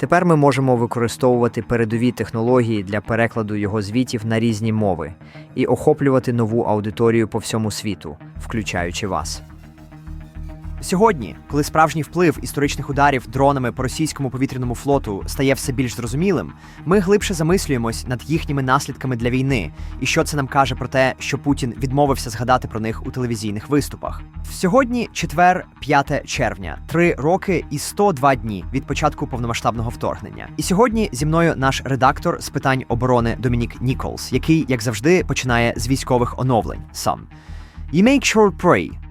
Тепер ми можемо використовувати передові технології для перекладу його звітів на різні мови і охоплювати нову аудиторію по всьому світу, включаючи вас. Сьогодні, коли справжній вплив історичних ударів дронами по російському повітряному флоту стає все більш зрозумілим, ми глибше замислюємось над їхніми наслідками для війни, і що це нам каже про те, що Путін відмовився згадати про них у телевізійних виступах. Сьогодні четвер, 5 червня, три роки і 102 дні від початку повномасштабного вторгнення. І сьогодні зі мною наш редактор з питань оборони Домінік Ніколс, який, як завжди, починає з військових оновлень сам. You make sure pray.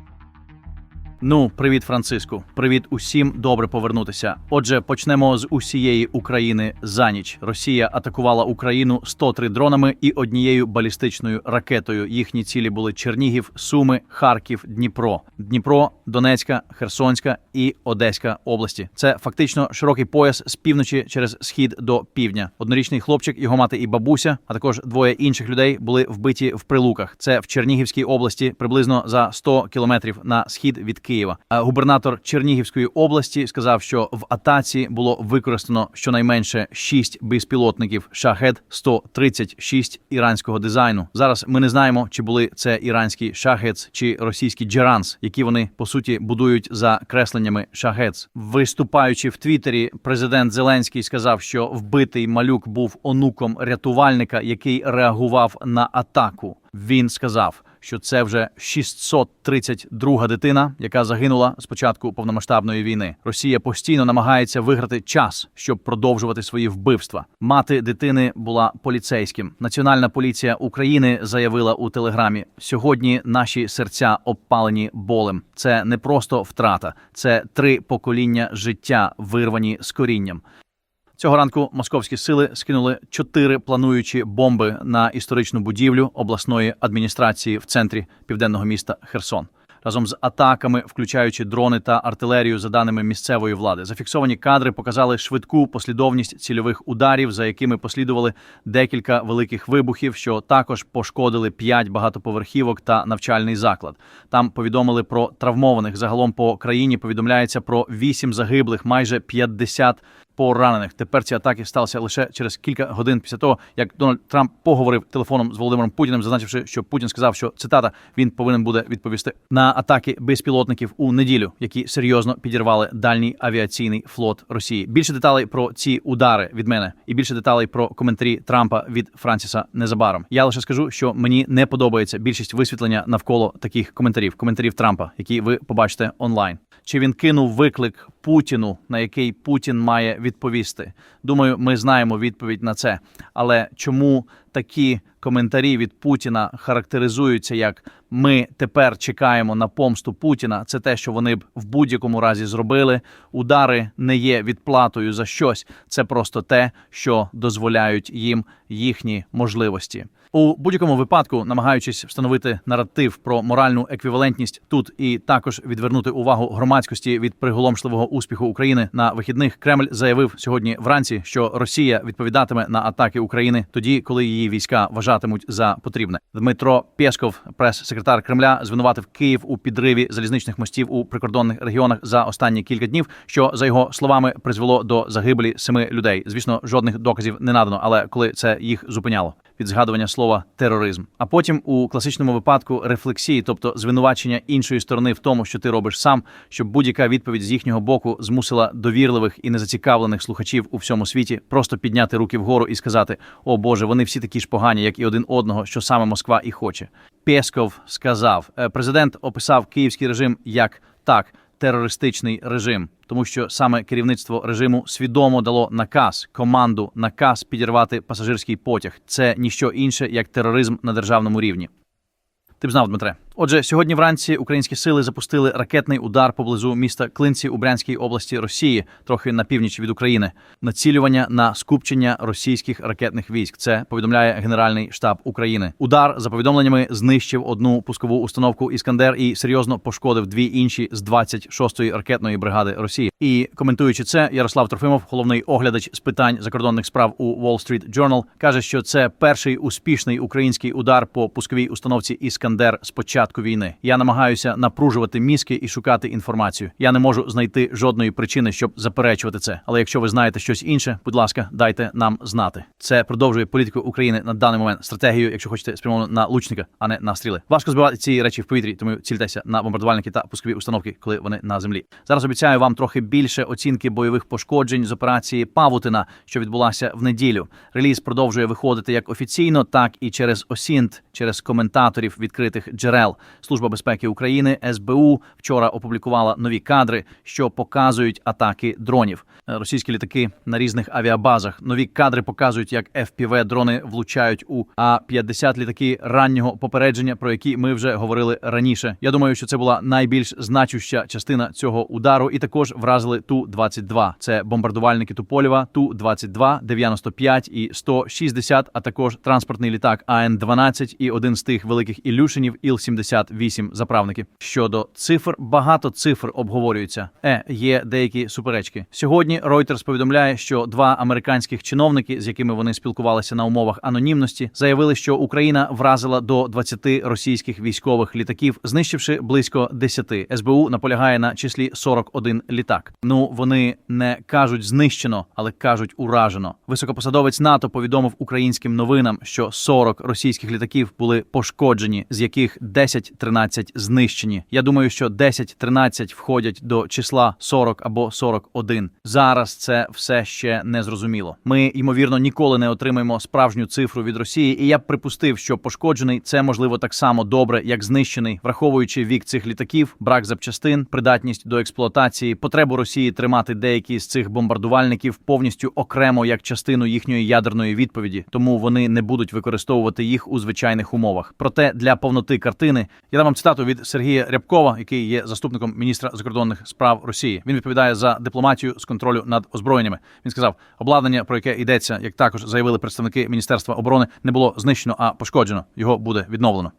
Ну, привіт, Франциску. Привіт усім. Добре повернутися. Отже, почнемо з усієї України за ніч. Росія атакувала Україну 103 дронами і однією балістичною ракетою. Їхні цілі були Чернігів, Суми, Харків, Дніпро, Дніпро, Донецька, Херсонська і Одеська області. Це фактично широкий пояс з півночі через схід до півдня. Однорічний хлопчик, його мати і бабуся, а також двоє інших людей були вбиті в прилуках. Це в Чернігівській області, приблизно за 100 кілометрів на схід від Києва. Губернатор Чернігівської області сказав, що в атаці було використано щонайменше 6 безпілотників шахет 136 іранського дизайну. Зараз ми не знаємо, чи були це іранські шахец чи російські джеранс, які вони по суті будують за кресленнями шахец. Виступаючи в Твіттері, президент Зеленський сказав, що вбитий малюк був онуком рятувальника, який реагував на атаку. Він сказав, що це вже 632 дитина, яка загинула з початку повномасштабної війни. Росія постійно намагається виграти час, щоб продовжувати свої вбивства. Мати дитини була поліцейським. Національна поліція України заявила у телеграмі: сьогодні наші серця обпалені болем. Це не просто втрата, це три покоління життя, вирвані з корінням. Цього ранку московські сили скинули чотири плануючі бомби на історичну будівлю обласної адміністрації в центрі південного міста Херсон. Разом з атаками, включаючи дрони та артилерію, за даними місцевої влади, зафіксовані кадри показали швидку послідовність цільових ударів, за якими послідували декілька великих вибухів, що також пошкодили п'ять багатоповерхівок та навчальний заклад. Там повідомили про травмованих. Загалом по країні повідомляється про вісім загиблих, майже 50 поранених. Тепер ці атаки сталися лише через кілька годин після того, як Дональд Трамп поговорив телефоном з Володимиром Путіним, зазначивши, що Путін сказав, що цитата він повинен буде відповісти на атаки безпілотників у неділю, які серйозно підірвали дальній авіаційний флот Росії. Більше деталей про ці удари від мене і більше деталей про коментарі Трампа від Франсіса незабаром. Я лише скажу, що мені не подобається більшість висвітлення навколо таких коментарів, коментарів Трампа, які ви побачите онлайн. Чи він кинув виклик Путіну, на який Путін має відповісти? Думаю, ми знаємо відповідь на це. Але чому такі коментарі від Путіна характеризуються як ми тепер чекаємо на помсту Путіна? Це те, що вони б в будь-якому разі зробили. Удари не є відплатою за щось. Це просто те, що дозволяють їм їхні можливості. У будь-якому випадку, намагаючись встановити наратив про моральну еквівалентність тут і також відвернути увагу громадськості від приголомшливого успіху України на вихідних, Кремль заявив сьогодні вранці, що Росія відповідатиме на атаки України тоді, коли її війська вважатимуть за потрібне. Дмитро Пєсков, прес-секретар Кремля, звинуватив Київ у підриві залізничних мостів у прикордонних регіонах за останні кілька днів, що за його словами призвело до загибелі семи людей. Звісно, жодних доказів не надано, але коли це їх зупиняло від згадування слова тероризм. А потім у класичному випадку рефлексії, тобто звинувачення іншої сторони в тому, що ти робиш сам, щоб будь-яка відповідь з їхнього боку змусила довірливих і незацікавлених слухачів у всьому світі просто підняти руки вгору і сказати: О Боже, вони всі такі ж погані, як і один одного, що саме Москва і хоче. Пєсков сказав, Е, президент описав київський режим як так. Терористичний режим, тому що саме керівництво режиму свідомо дало наказ, команду, наказ підірвати пасажирський потяг. Це ніщо інше як тероризм на державному рівні. Ти б знав, Дмитре, Отже, сьогодні вранці українські сили запустили ракетний удар поблизу міста Клинці у Брянській області Росії, трохи на північ від України. Націлювання на скупчення російських ракетних військ. Це повідомляє Генеральний штаб України. Удар за повідомленнями знищив одну пускову установку Іскандер і серйозно пошкодив дві інші з 26-ї ракетної бригади Росії. І коментуючи це, Ярослав Трофимов, головний оглядач з питань закордонних справ у Wall Street Journal, каже, що це перший успішний український удар по пусковій установці Іскандер з початку війни. Я намагаюся напружувати мізки і шукати інформацію. Я не можу знайти жодної причини, щоб заперечувати це. Але якщо ви знаєте щось інше, будь ласка, дайте нам знати. Це продовжує політику України на даний момент стратегію, якщо хочете спрямовано на лучника, а не на стріли. Важко збивати ці речі в повітрі, тому цільтеся на бомбардувальники та пускові установки, коли вони на землі. Зараз обіцяю вам трохи більше оцінки бойових пошкоджень з операції Павутина, що відбулася в неділю. Реліз продовжує виходити як офіційно, так і через осінт, через коментаторів відкритих джерел. Служба безпеки України СБУ вчора опублікувала нові кадри, що показують атаки дронів. Російські літаки на різних авіабазах. Нові кадри показують, як fpv дрони влучають у а 50 літаки раннього попередження, про які ми вже говорили раніше. Я думаю, що це була найбільш значуща частина цього удару, і також вразили ту 22 Це бомбардувальники Туполєва, ту 22 95 і 160, а також транспортний літак АН 12 і один з тих великих Ілюшинів Іл 70 168 заправників Щодо цифр, багато цифр обговорюються. Е, є деякі суперечки. Сьогодні Reuters повідомляє, що два американських чиновники, з якими вони спілкувалися на умовах анонімності, заявили, що Україна вразила до 20 російських військових літаків, знищивши близько 10. СБУ наполягає на числі 41 літак. Ну вони не кажуть знищено, але кажуть уражено. Високопосадовець НАТО повідомив українським новинам, що 40 російських літаків були пошкоджені, з яких 10 10-13 знищені. Я думаю, що 10-13 входять до числа 40 або 41. Зараз це все ще не зрозуміло. Ми ймовірно ніколи не отримаємо справжню цифру від Росії, і я б припустив, що пошкоджений це можливо так само добре, як знищений, враховуючи вік цих літаків, брак запчастин, придатність до експлуатації, потребу Росії тримати деякі з цих бомбардувальників повністю окремо як частину їхньої ядерної відповіді, тому вони не будуть використовувати їх у звичайних умовах. Проте для повноти картини я дам вам цитату від Сергія Рябкова, який є заступником міністра закордонних справ Росії. Він відповідає за дипломатію з контролю над озброєннями. Він сказав, обладнання, про яке йдеться, як також заявили представники Міністерства оборони, не було знищено, а пошкоджено. Його буде відновлено.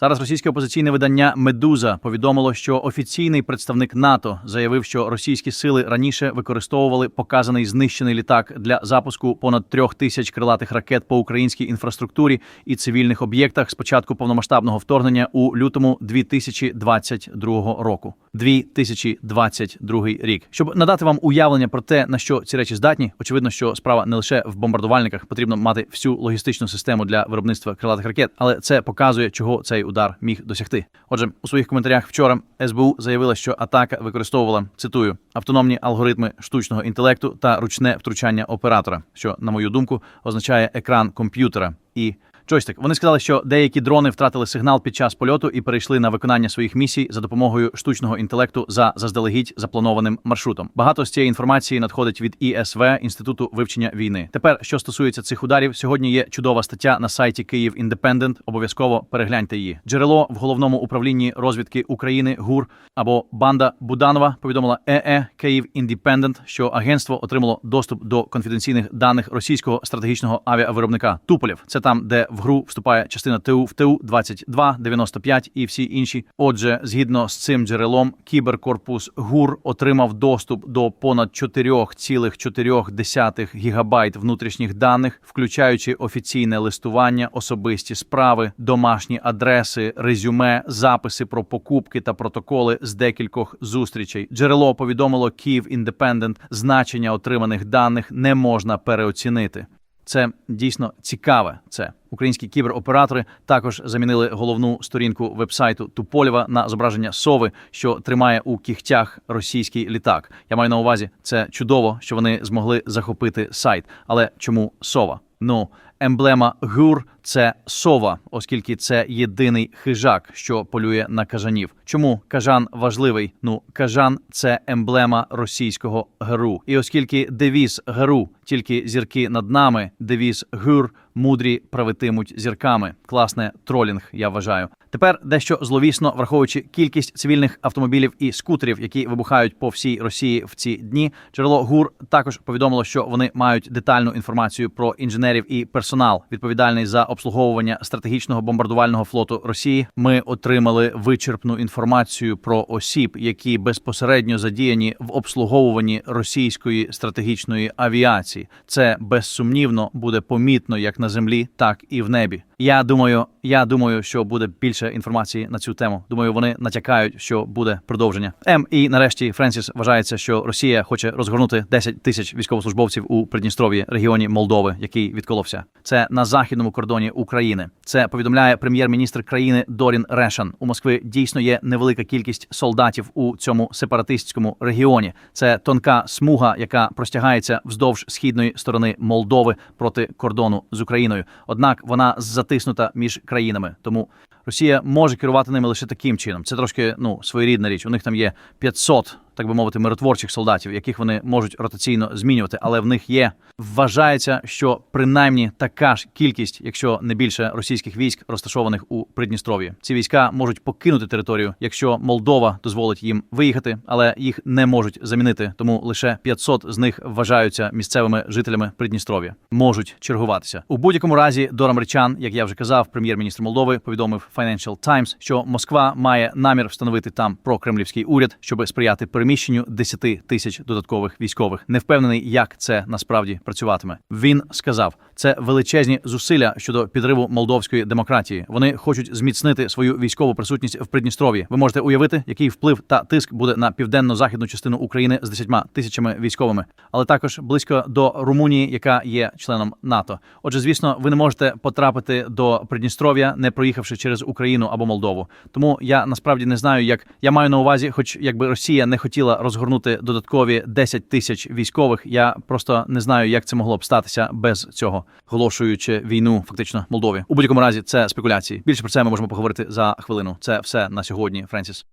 Зараз російське опозиційне видання Медуза повідомило, що офіційний представник НАТО заявив, що російські сили раніше використовували показаний знищений літак для запуску понад трьох тисяч крилатих ракет по українській інфраструктурі і цивільних об'єктах з початку повномасштабного вторгнення у лютому 2022 року. 2022 рік. Щоб надати вам уявлення про те, на що ці речі здатні, очевидно, що справа не лише в бомбардувальниках, потрібно мати всю логістичну систему для виробництва крилатих ракет, але це показує, чого цей удар міг досягти. Отже, у своїх коментарях вчора СБУ заявила, що атака використовувала цитую автономні алгоритми штучного інтелекту та ручне втручання оператора, що, на мою думку, означає екран комп'ютера і Джойстик. Вони сказали, що деякі дрони втратили сигнал під час польоту і перейшли на виконання своїх місій за допомогою штучного інтелекту за заздалегідь запланованим маршрутом. Багато з цієї інформації надходить від ІСВ інституту вивчення війни. Тепер, що стосується цих ударів, сьогодні є чудова стаття на сайті Київ Індепендент. Обов'язково перегляньте її. Джерело в головному управлінні розвідки України ГУР або банда Буданова повідомила ЕЕ Київ Індепендент, що агентство отримало доступ до конфіденційних даних російського стратегічного авіавиробника Туполєв. Це там, де в гру вступає частина ТУ в ТУ 22, 95 і всі інші. Отже, згідно з цим джерелом, кіберкорпус ГУР отримав доступ до понад 4,4 гігабайт внутрішніх даних, включаючи офіційне листування, особисті справи, домашні адреси, резюме, записи про покупки та протоколи з декількох зустрічей. Джерело повідомило Київ Індепендент, значення отриманих даних не можна переоцінити. Це дійсно цікаве. Це українські кібероператори також замінили головну сторінку вебсайту Туполєва на зображення сови, що тримає у кігтях російський літак. Я маю на увазі, це чудово, що вони змогли захопити сайт. Але чому сова? Ну, емблема ГУР це сова, оскільки це єдиний хижак, що полює на кажанів. Чому кажан важливий? Ну, кажан це емблема російського ГРУ. І оскільки девіз ГРУ тільки зірки над нами, девіз ГУР мудрі правитимуть зірками. Класне тролінг, я вважаю. Тепер дещо зловісно, враховуючи кількість цивільних автомобілів і скутерів, які вибухають по всій Росії в ці дні. Джерело ГУР також повідомило, що вони мають детальну інформацію про інженерів і персонал, відповідальний за обслуговування стратегічного бомбардувального флоту Росії. Ми отримали вичерпну інформацію про осіб, які безпосередньо задіяні в обслуговуванні російської стратегічної авіації. Це безсумнівно буде помітно як на землі, так і в небі. Я думаю, я думаю, що буде більше інформації на цю тему. Думаю, вони натякають, що буде продовження. М і нарешті Френсіс вважається, що Росія хоче розгорнути 10 тисяч військовослужбовців у Придністров'ї, регіоні Молдови, який відколовся. Це на західному кордоні України. Це повідомляє прем'єр-міністр країни Дорін Решан. У Москви дійсно є невелика кількість солдатів у цьому сепаратистському регіоні. Це тонка смуга, яка простягається вздовж східної сторони Молдови проти кордону з Україною. Однак вона затиснута між країнами. Тому Росія може керувати ними лише таким чином. Це трошки ну своєрідна річ. У них там є 500, так би мовити, миротворчих солдатів, яких вони можуть ротаційно змінювати, але в них є вважається, що принаймні така ж кількість, якщо не більше російських військ, розташованих у Придністров'ї. Ці війська можуть покинути територію, якщо Молдова дозволить їм виїхати, але їх не можуть замінити. Тому лише 500 з них вважаються місцевими жителями Придністров'я. Можуть чергуватися у будь-якому разі. Дор америчан, як я вже казав, прем'єр-міністр Молдови повідомив Financial Times, що Москва має намір встановити там прокремлівський уряд, щоб сприяти переміщенню 10 тисяч додаткових військових. Не впевнений, як це насправді працюватиме. Він сказав, це величезні зусилля щодо підриву молдовської демократії. Вони хочуть зміцнити свою військову присутність в Придністров'ї. Ви можете уявити, який вплив та тиск буде на південно-західну частину України з 10 тисячами військовими, але також близько до Румунії, яка є членом НАТО. Отже, звісно, ви не можете потрапити до Придністров'я, не проїхавши через Україну або Молдову. Тому я насправді не знаю, як я маю на увазі, хоч якби Росія не хотіла розгорнути додаткові 10 тисяч військових. Я просто не знаю, як це могло б статися без цього, оголошуючи війну фактично Молдові. У будь-якому разі це спекуляції. Більше про це ми можемо поговорити за хвилину. Це все на сьогодні, Френсіс.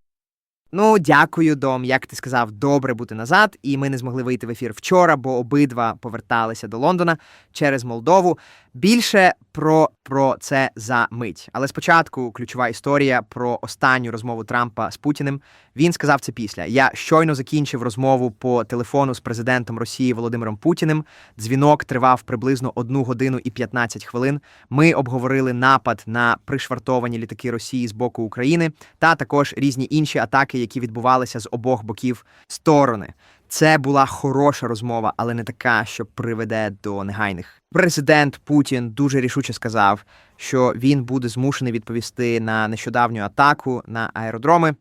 Ну, дякую, Дом. Як ти сказав, добре бути назад. І ми не змогли вийти в ефір вчора, бо обидва поверталися до Лондона через Молдову. Більше про, про це за мить. Але спочатку ключова історія про останню розмову Трампа з Путіним. Він сказав це після. Я щойно закінчив розмову по телефону з президентом Росії Володимиром Путіним. Дзвінок тривав приблизно 1 годину і 15 хвилин. Ми обговорили напад на пришвартовані літаки Росії з боку України та також різні інші атаки, які відбувалися з обох боків сторони. Це була хороша розмова, але не така, що приведе до негайних. Президент Путін дуже рішуче сказав, що він буде змушений відповісти на нещодавню атаку на аеродроми.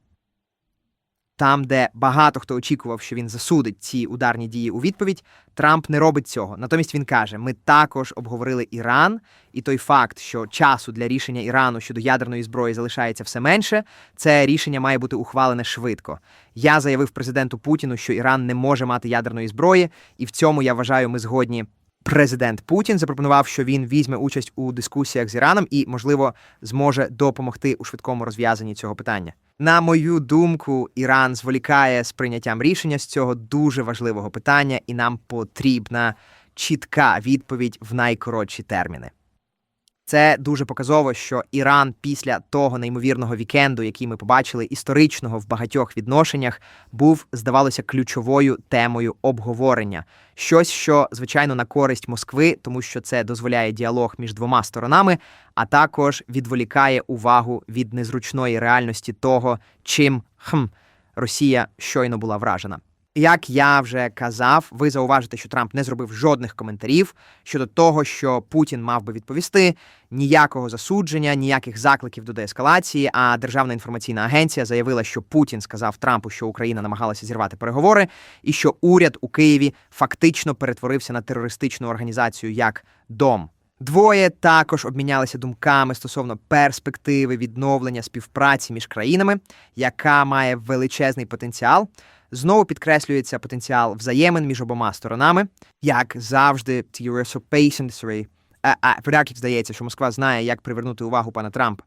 Там, де багато хто очікував, що він засудить ці ударні дії у відповідь, Трамп не робить цього. Натомість він каже: ми також обговорили Іран, і той факт, що часу для рішення Ірану щодо ядерної зброї залишається все менше, це рішення має бути ухвалене швидко. Я заявив президенту Путіну, що Іран не може мати ядерної зброї, і в цьому я вважаю, ми згодні. Президент Путін запропонував, що він візьме участь у дискусіях з Іраном і, можливо, зможе допомогти у швидкому розв'язанні цього питання. На мою думку, Іран зволікає з прийняттям рішення з цього дуже важливого питання, і нам потрібна чітка відповідь в найкоротші терміни. Це дуже показово, що Іран після того неймовірного вікенду, який ми побачили, історичного в багатьох відношеннях, був, здавалося, ключовою темою обговорення. Щось, що звичайно на користь Москви, тому що це дозволяє діалог між двома сторонами, а також відволікає увагу від незручної реальності того, чим хм, Росія щойно була вражена. Як я вже казав, ви зауважите, що Трамп не зробив жодних коментарів щодо того, що Путін мав би відповісти, ніякого засудження, ніяких закликів до деескалації. А Державна інформаційна агенція заявила, що Путін сказав Трампу, що Україна намагалася зірвати переговори, і що уряд у Києві фактично перетворився на терористичну організацію як дом. Двоє також обмінялися думками стосовно перспективи відновлення співпраці між країнами, яка має величезний потенціал. Знову підкреслюється потенціал взаємин між обома сторонами, як завжди, theory of so patient, а, а, поляків здається, що Москва знає, як привернути увагу пана Трампа.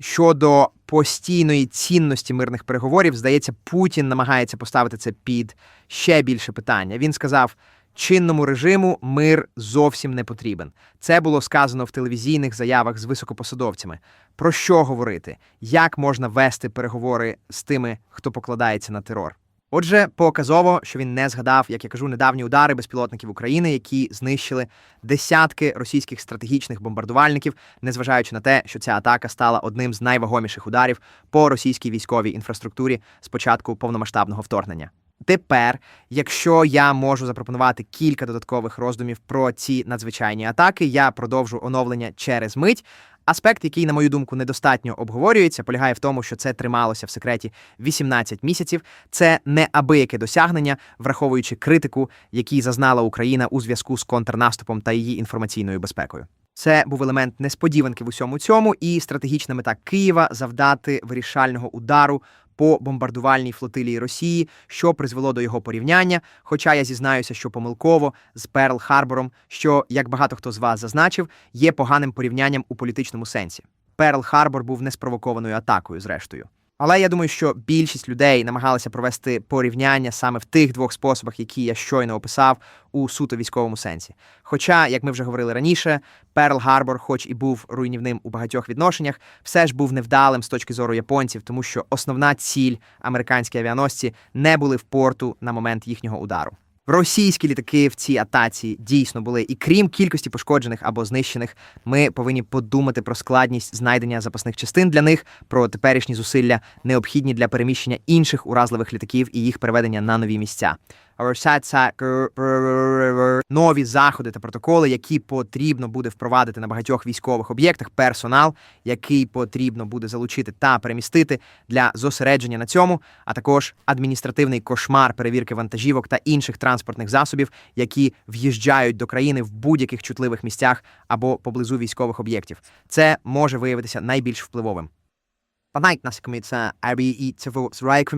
Щодо постійної цінності мирних переговорів, здається, Путін намагається поставити це під ще більше питання. Він сказав. Чинному режиму мир зовсім не потрібен. Це було сказано в телевізійних заявах з високопосадовцями. Про що говорити? Як можна вести переговори з тими, хто покладається на терор? Отже, показово, що він не згадав, як я кажу, недавні удари безпілотників України, які знищили десятки російських стратегічних бомбардувальників, незважаючи на те, що ця атака стала одним з найвагоміших ударів по російській військовій інфраструктурі з початку повномасштабного вторгнення. Тепер, якщо я можу запропонувати кілька додаткових роздумів про ці надзвичайні атаки, я продовжу оновлення через мить. Аспект, який, на мою думку, недостатньо обговорюється, полягає в тому, що це трималося в секреті 18 місяців. Це неабияке досягнення, враховуючи критику, який зазнала Україна у зв'язку з контрнаступом та її інформаційною безпекою. Це був елемент несподіванки в усьому цьому, і стратегічна мета Києва завдати вирішального удару по бомбардувальній флотилії Росії, що призвело до його порівняння. Хоча я зізнаюся, що помилково з Перл Харбором, що, як багато хто з вас зазначив, є поганим порівнянням у політичному сенсі. Перл Харбор був неспровокованою атакою, зрештою. Але я думаю, що більшість людей намагалися провести порівняння саме в тих двох способах, які я щойно описав у суто військовому сенсі. Хоча, як ми вже говорили раніше, Перл Гарбор, хоч і був руйнівним у багатьох відношеннях, все ж був невдалим з точки зору японців, тому що основна ціль американські авіаносці не були в порту на момент їхнього удару. Російські літаки в цій атаці дійсно були, і крім кількості пошкоджених або знищених, ми повинні подумати про складність знайдення запасних частин для них, про теперішні зусилля, необхідні для переміщення інших уразливих літаків і їх переведення на нові місця. Нові заходи та протоколи, які потрібно буде впровадити на багатьох військових об'єктах, персонал, який потрібно буде залучити та перемістити для зосередження на цьому, а також адміністративний кошмар перевірки вантажівок та інших транспортних засобів, які в'їжджають до країни в будь-яких чутливих місцях або поблизу військових об'єктів. Це може виявитися найбільш впливовим.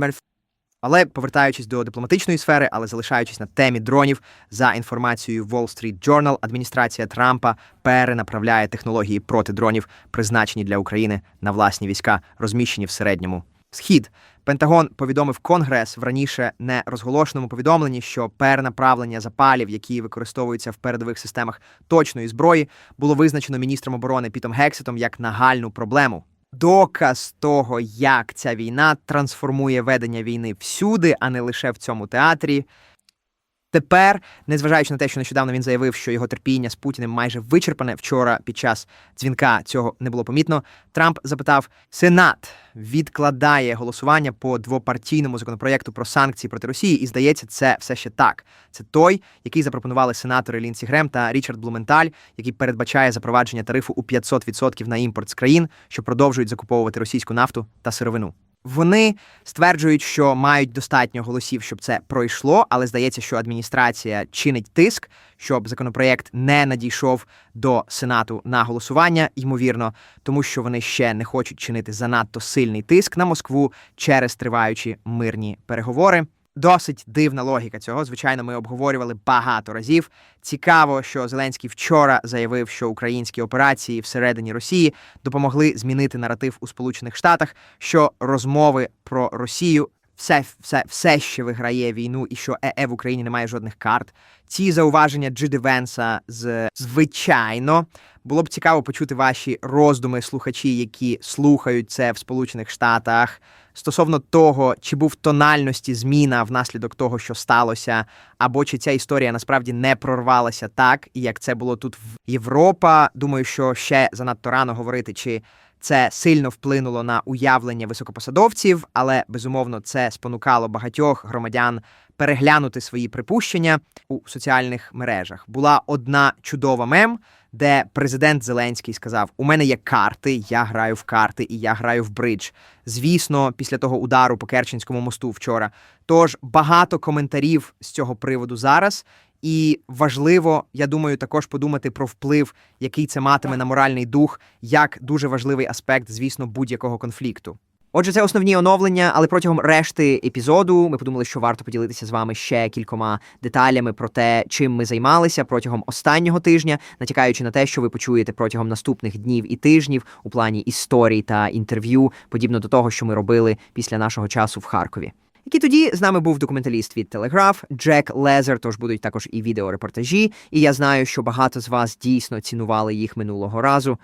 це але повертаючись до дипломатичної сфери, але залишаючись на темі дронів, за інформацією Wall Street Journal, адміністрація Трампа перенаправляє технології проти дронів, призначені для України на власні війська, розміщені в середньому схід. Пентагон повідомив Конгрес в раніше не розголошеному повідомленні, що перенаправлення запалів, які використовуються в передових системах точної зброї, було визначено міністром оборони Пітом Гексетом як нагальну проблему. Доказ того, як ця війна трансформує ведення війни всюди, а не лише в цьому театрі. Тепер, незважаючи на те, що нещодавно він заявив, що його терпіння з Путіним майже вичерпане вчора під час дзвінка цього не було помітно. Трамп запитав: Сенат відкладає голосування по двопартійному законопроєкту про санкції проти Росії, і здається, це все ще так. Це той, який запропонували сенатори Лінсі Грем та Річард Блументаль, який передбачає запровадження тарифу у 500% на імпорт з країн, що продовжують закуповувати російську нафту та сировину. Вони стверджують, що мають достатньо голосів, щоб це пройшло, але здається, що адміністрація чинить тиск, щоб законопроєкт не надійшов до сенату на голосування, ймовірно, тому що вони ще не хочуть чинити занадто сильний тиск на Москву через триваючі мирні переговори. Досить дивна логіка цього. Звичайно, ми обговорювали багато разів. Цікаво, що Зеленський вчора заявив, що українські операції всередині Росії допомогли змінити наратив у Сполучених Штатах, що розмови про Росію все, все, все ще виграє війну, і що ЕЕ в Україні немає жодних карт. Ці зауваження Джиди Венса звичайно було б цікаво почути ваші роздуми, слухачі, які слухають це в Сполучених Штатах. Стосовно того, чи був тональності зміна внаслідок того, що сталося, або чи ця історія насправді не прорвалася так, як це було тут в Європа. Думаю, що ще занадто рано говорити, чи це сильно вплинуло на уявлення високопосадовців, але безумовно це спонукало багатьох громадян переглянути свої припущення у соціальних мережах. Була одна чудова мем, де президент Зеленський сказав: У мене є карти, я граю в карти і я граю в бридж. Звісно, після того удару по Керченському мосту вчора. Тож багато коментарів з цього приводу зараз. І важливо, я думаю, також подумати про вплив, який це матиме на моральний дух, як дуже важливий аспект, звісно, будь-якого конфлікту. Отже, це основні оновлення, але протягом решти епізоду ми подумали, що варто поділитися з вами ще кількома деталями про те, чим ми займалися протягом останнього тижня, натякаючи на те, що ви почуєте протягом наступних днів і тижнів у плані історій та інтерв'ю, подібно до того, що ми робили після нашого часу в Харкові. Який тоді з нами був документаліст від Телеграф Джек Лезер, тож будуть також і відеорепортажі, і я знаю, що багато з вас дійсно цінували їх минулого разу.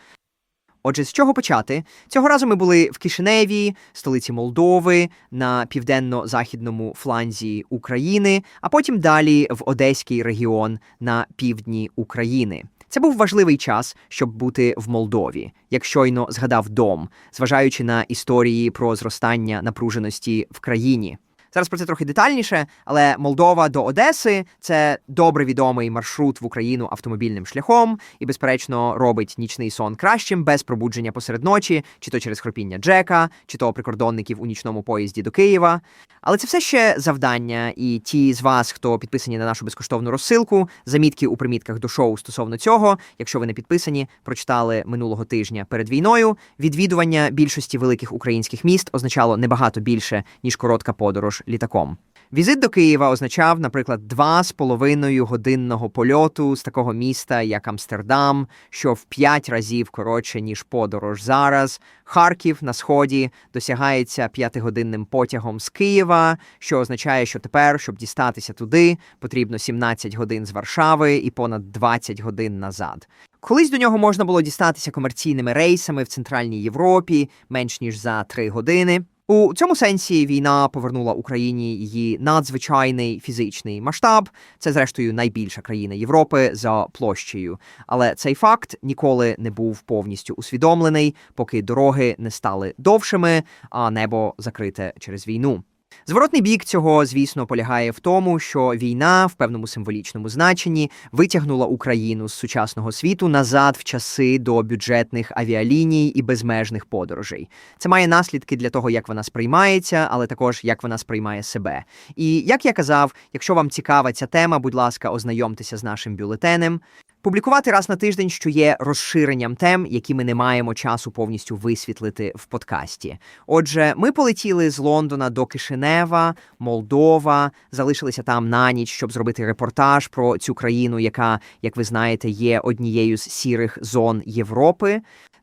Отже, з чого почати? Цього разу ми були в Кишиневі, столиці Молдови, на південно-західному фланзі України, а потім далі в Одеський регіон на півдні України. Це був важливий час, щоб бути в Молдові, як щойно згадав дом, зважаючи на історії про зростання напруженості в країні. Зараз про це трохи детальніше, але Молдова до Одеси це добре відомий маршрут в Україну автомобільним шляхом і, безперечно, робить нічний сон кращим без пробудження посеред ночі, чи то через хропіння Джека, чи то прикордонників у нічному поїзді до Києва. Але це все ще завдання, і ті з вас, хто підписані на нашу безкоштовну розсилку, замітки у примітках до шоу стосовно цього, якщо ви не підписані, прочитали минулого тижня перед війною. Відвідування більшості великих українських міст означало небагато більше ніж коротка подорож літаком. Візит до Києва означав, наприклад, два з половиною годинного польоту з такого міста, як Амстердам, що в п'ять разів коротше ніж подорож зараз. Харків на сході досягається п'ятигодинним потягом з Києва, що означає, що тепер, щоб дістатися туди, потрібно 17 годин з Варшави і понад 20 годин назад. Колись до нього можна було дістатися комерційними рейсами в Центральній Європі менш ніж за три години. У цьому сенсі війна повернула Україні її надзвичайний фізичний масштаб. Це, зрештою, найбільша країна Європи за площею. Але цей факт ніколи не був повністю усвідомлений, поки дороги не стали довшими, а небо закрите через війну. Зворотний бік цього, звісно, полягає в тому, що війна в певному символічному значенні витягнула Україну з сучасного світу назад в часи до бюджетних авіаліній і безмежних подорожей. Це має наслідки для того, як вона сприймається, але також як вона сприймає себе. І як я казав, якщо вам цікава ця тема, будь ласка, ознайомтеся з нашим бюлетенем. Публікувати раз на тиждень, що є розширенням тем, які ми не маємо часу повністю висвітлити в подкасті. Отже, ми полетіли з Лондона до Кишинева, Молдова, залишилися там на ніч, щоб зробити репортаж про цю країну, яка, як ви знаєте, є однією з сірих зон Європи.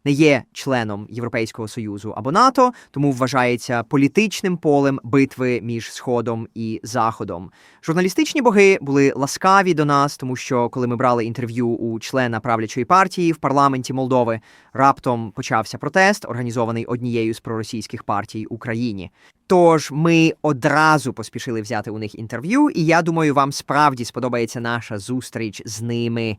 Не є членом Європейського союзу або НАТО, тому вважається політичним полем битви між Сходом і Заходом. Журналістичні боги були ласкаві до нас, тому що коли ми брали інтерв'ю у члена правлячої партії в парламенті Молдови, раптом почався протест, організований однією з проросійських партій Україні. Тож ми одразу поспішили взяти у них інтерв'ю, і я думаю, вам справді сподобається наша зустріч з ними.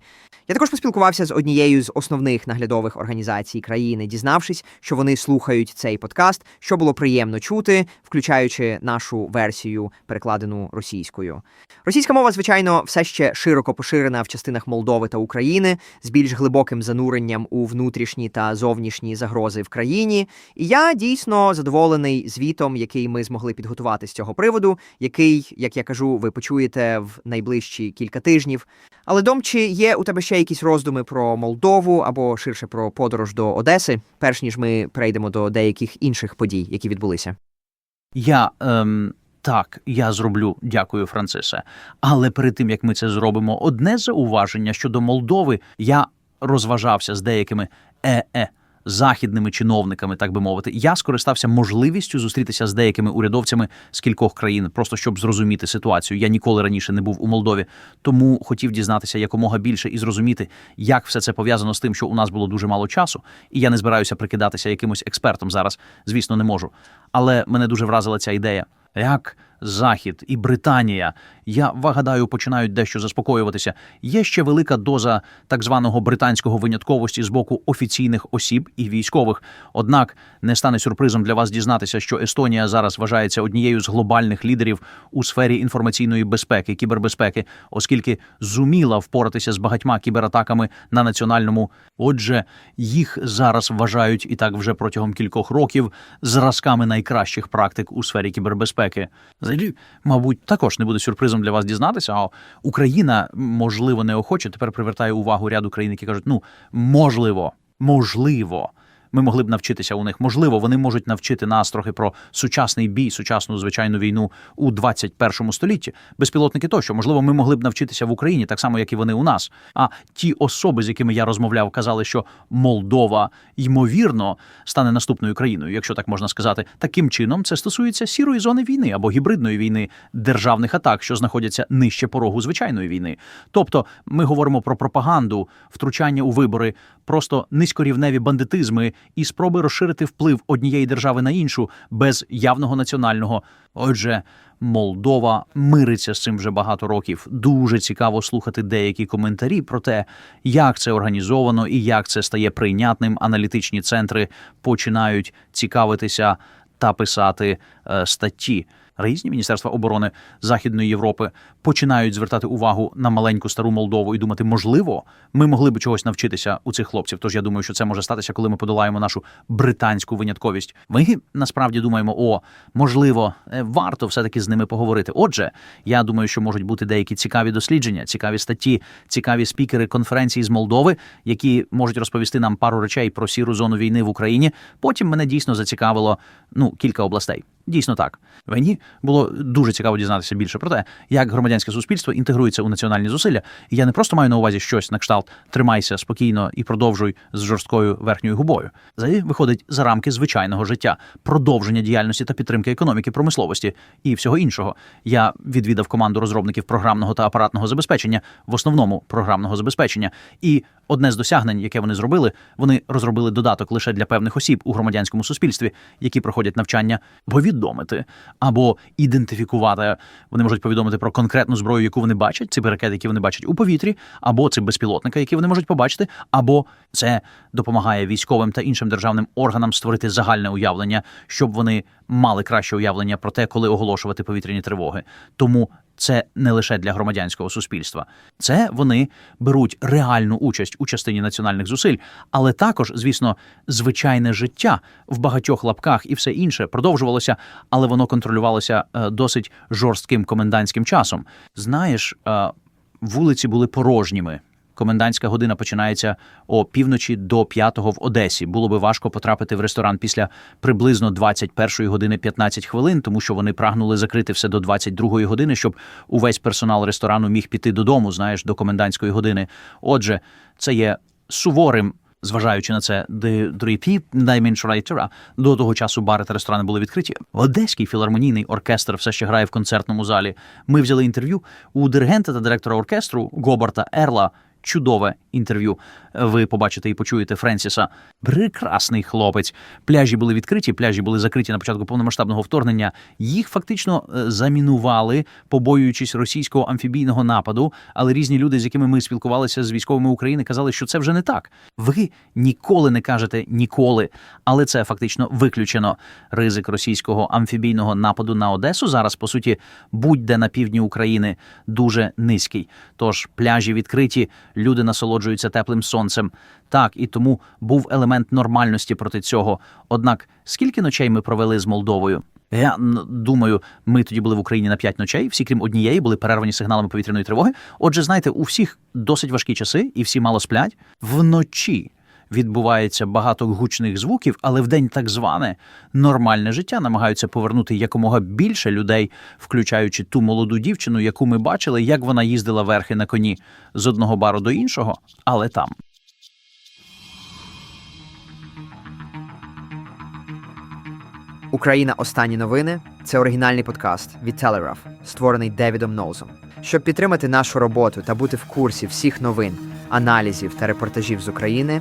Я також поспілкувався з однією з основних наглядових організацій країни, дізнавшись, що вони слухають цей подкаст, що було приємно чути, включаючи нашу версію, перекладену російською. Російська мова, звичайно, все ще широко поширена в частинах Молдови та України з більш глибоким зануренням у внутрішні та зовнішні загрози в країні. І я дійсно задоволений звітом, який ми змогли підготувати з цього приводу, який, як я кажу, ви почуєте в найближчі кілька тижнів. Але дом, чи є у тебе ще якісь роздуми про Молдову або ширше про подорож до Одеси, перш ніж ми перейдемо до деяких інших подій, які відбулися? Я ем, так, я зроблю, дякую, Францисе. Але перед тим як ми це зробимо, одне зауваження щодо Молдови, я розважався з деякими е-е. Західними чиновниками, так би мовити, я скористався можливістю зустрітися з деякими урядовцями з кількох країн, просто щоб зрозуміти ситуацію. Я ніколи раніше не був у Молдові, тому хотів дізнатися якомога більше і зрозуміти, як все це пов'язано з тим, що у нас було дуже мало часу, і я не збираюся прикидатися якимось експертом зараз. Звісно, не можу. Але мене дуже вразила ця ідея. Як Захід і Британія, я вагадаю, починають дещо заспокоюватися. Є ще велика доза так званого британського винятковості з боку офіційних осіб і військових. Однак не стане сюрпризом для вас дізнатися, що Естонія зараз вважається однією з глобальних лідерів у сфері інформаційної безпеки, кібербезпеки, оскільки зуміла впоратися з багатьма кібератаками на національному. Отже, їх зараз вважають і так вже протягом кількох років зразками найкращих практик у сфері кібербезпеки. Взагалі, мабуть, також не буде сюрпризом для вас дізнатися. А Україна, можливо, неохоче тепер привертає увагу ряду країн, які кажуть: ну можливо, можливо. Ми могли б навчитися у них. Можливо, вони можуть навчити нас трохи про сучасний бій, сучасну звичайну війну у 21 столітті. Безпілотники тощо. Можливо, ми могли б навчитися в Україні так само, як і вони у нас. А ті особи, з якими я розмовляв, казали, що Молдова ймовірно стане наступною країною, якщо так можна сказати. Таким чином, це стосується сірої зони війни або гібридної війни державних атак, що знаходяться нижче порогу звичайної війни. Тобто, ми говоримо про пропаганду, втручання у вибори, просто низькорівневі бандитизми і спроби розширити вплив однієї держави на іншу без явного національного. Отже, Молдова мириться з цим вже багато років. Дуже цікаво слухати деякі коментарі про те, як це організовано і як це стає прийнятним. Аналітичні центри починають цікавитися та писати е, статті. Різні міністерства оборони Західної Європи починають звертати увагу на маленьку стару Молдову і думати, можливо, ми могли би чогось навчитися у цих хлопців. Тож я думаю, що це може статися, коли ми подолаємо нашу британську винятковість. Ми насправді думаємо, о, можливо, е, варто все таки з ними поговорити. Отже, я думаю, що можуть бути деякі цікаві дослідження, цікаві статті, цікаві спікери конференції з Молдови, які можуть розповісти нам пару речей про сіру зону війни в Україні. Потім мене дійсно зацікавило ну кілька областей. Дійсно так. Мені було дуже цікаво дізнатися більше про те, як громадянське суспільство інтегрується у національні зусилля. І я не просто маю на увазі щось на кшталт тримайся спокійно і продовжуй з жорсткою верхньою губою. Це виходить за рамки звичайного життя, продовження діяльності та підтримки економіки, промисловості і всього іншого. Я відвідав команду розробників програмного та апаратного забезпечення, в основному програмного забезпечення. І одне з досягнень, яке вони зробили, вони розробили додаток лише для певних осіб у громадянському суспільстві, які проходять навчання, повідомити або ідентифікувати. Вони можуть повідомити про конкретну зброю, яку вони бачать, ці ракети, які вони бачать у повітрі, або це безпілотника, які вони можуть побачити, або це допомагає військовим та іншим державним органам створити загальне уявлення, щоб вони мали краще уявлення про те, коли оголошувати повітряні тривоги. Тому це не лише для громадянського суспільства, це вони беруть реальну участь у частині національних зусиль, але також, звісно, звичайне життя в багатьох лапках і все інше продовжувалося, але воно контролювалося е, досить жорстким комендантським часом. Знаєш, е, вулиці були порожніми. Комендантська година починається о півночі до п'ятого в Одесі. Було би важко потрапити в ресторан після приблизно 21 години 15 хвилин, тому що вони прагнули закрити все до 22 години, щоб увесь персонал ресторану міг піти додому, знаєш, до комендантської години. Отже, це є суворим. Зважаючи на це, де дріпі до того часу бари та ресторани були відкриті. Одеський філармонійний оркестр все ще грає в концертному залі. Ми взяли інтерв'ю у диригента та директора оркестру Гобарта Ерла. Чудове інтерв'ю. Ви побачите і почуєте Френсіса. Прекрасний хлопець. Пляжі були відкриті, пляжі були закриті на початку повномасштабного вторгнення. Їх фактично е, замінували, побоюючись російського амфібійного нападу. Але різні люди, з якими ми спілкувалися з військовими України, казали, що це вже не так. Ви ніколи не кажете ніколи, але це фактично виключено. Ризик російського амфібійного нападу на Одесу зараз, по суті, будь-де на півдні України дуже низький. Тож пляжі відкриті, люди насолоджуються теплим сонцем. Так, і тому був елемент нормальності проти цього. Однак, скільки ночей ми провели з Молдовою? Я думаю, ми тоді були в Україні на п'ять ночей. Всі, крім однієї, були перервані сигналами повітряної тривоги. Отже, знаєте, у всіх досить важкі часи, і всі мало сплять. Вночі відбувається багато гучних звуків, але вдень так зване нормальне життя намагаються повернути якомога більше людей, включаючи ту молоду дівчину, яку ми бачили, як вона їздила верхи на коні з одного бару до іншого, але там. Україна. Останні новини це оригінальний подкаст від Telegraph, створений Девідом Ноузом. Щоб підтримати нашу роботу та бути в курсі всіх новин, аналізів та репортажів з України,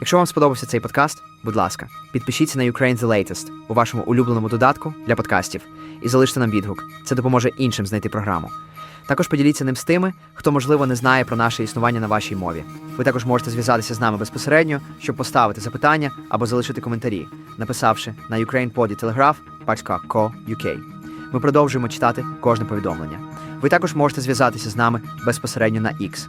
Якщо вам сподобався цей подкаст, будь ласка, підпишіться на Ukraine The Latest у вашому улюбленому додатку для подкастів і залиште нам відгук. Це допоможе іншим знайти програму. Також поділіться ним з тими, хто, можливо, не знає про наше існування на вашій мові. Ви також можете зв'язатися з нами безпосередньо, щоб поставити запитання або залишити коментарі, написавши на UkrainePodTelegraph.co.uk. Ми продовжуємо читати кожне повідомлення. Ви також можете зв'язатися з нами безпосередньо на X.